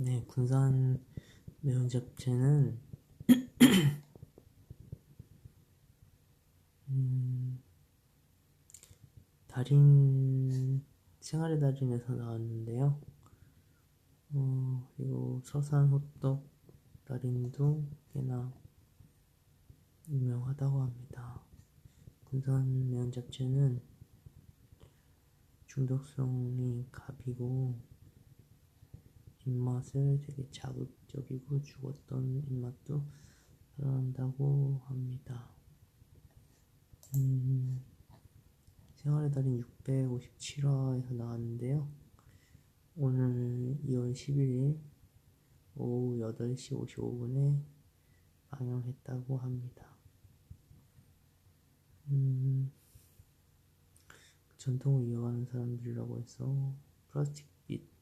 네, 군산 매운 잡채는 음, 달인 생활의 달인에서 나왔는데요. 어, 그리고 서산 호떡 달인도 꽤나 유명하다고 합니다. 군산 매운 잡채는 중독성이 갑이고 입맛을 되게 자극적이고 죽었던 입맛도 살아난다고 합니다. 음, 생활의 달인 657화에서 나왔는데요. 오늘 2월 11일 오후 8시 55분에 방영했다고 합니다. 음, 전통을 이어가는 사람들이라고 해서 플라스틱